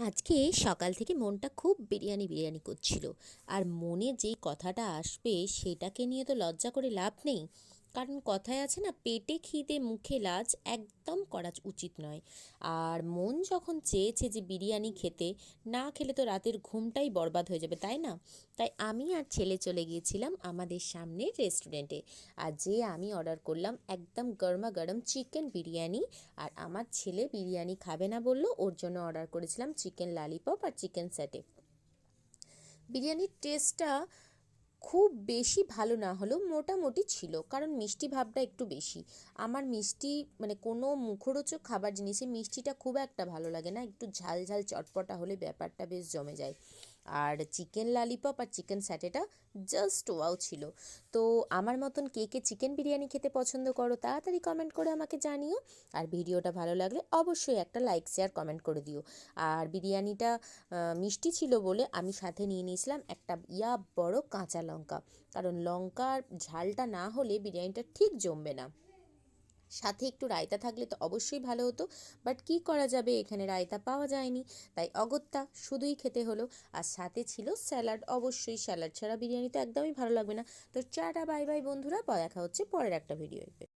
আজকে সকাল থেকে মনটা খুব বিরিয়ানি বিরিয়ানি করছিল। আর মনে যে কথাটা আসবে সেটাকে নিয়ে তো লজ্জা করে লাভ নেই। কারণ কথায় আছে না, পেটে খিদে, মুখে লাজ একদম করা উচিত নয়। আর মন যখন চেয়েছে যে বিরিয়ানি খেতে, না খেলে তো রাতের ঘুমটাই বরবাদ হয়ে যাবে, তাই না? তাই আমি আর ছেলে চলে গিয়েছিলাম আমাদের সামনের রেস্টুরেন্টে। আর যে আমি অর্ডার করলাম একদম গরমা গরম চিকেন বিরিয়ানি। আর আমার ছেলে বিরিয়ানি খাবে না বলল, ওর জন্য অর্ডার করেছিলাম চিকেন লালিপপ আর চিকেন স্যাটে। বিরিয়ানির টেস্টটা খুব বেশি ভালো না হলেও মোটামুটি ছিল, কারণ মিষ্টি ভাবটা একটু বেশি। আমার মিষ্টি মানে কোনো মুখরোচক খাবার জিনিসে মিষ্টিটা খুব একটা ভালো লাগে না, একটু ঝাল ঝাল চটপটা হলে ব্যাপারটা বেশ জমে যায়। আর চিকেন লালিপপ আর চিকেন স্যাটেটা জাস্ট ওয়াও ছিল। তো আমার মতন কে কে চিকেন বিরিয়ানি খেতে পছন্দ করো তাড়াতাড়ি কমেন্ট করে আমাকে জানিও। আর ভিডিওটা ভালো লাগলে অবশ্যই একটা লাইক শেয়ার কমেন্ট করে দিও। আর বিরিয়ানিটা মিষ্টি ছিল বলে আমি সাথে নিয়ে নিয়েছিলাম একটা ইয়া বড় কাঁচা লঙ্কা। কারণ লঙ্কার ঝালটা না হলে বিরিয়ানিটা ঠিক জমবে না। সাথে একটু রায়তা থাকলে তো অবশ্যই ভালো হতো। বাট কি করা যাবে? এখানে রায়তা পাওয়া যায়নি। তাই অগত্যা শুধুই খেতে হলো। আর সাথে ছিল স্যালাড। অবশ্যই স্যালাড ছাড়া বিরিয়ানি তো একদমই ভালো লাগবে না। তো চাটা বাই বাই বন্ধুরা। দেখা হচ্ছে পরের একটা ভিডিও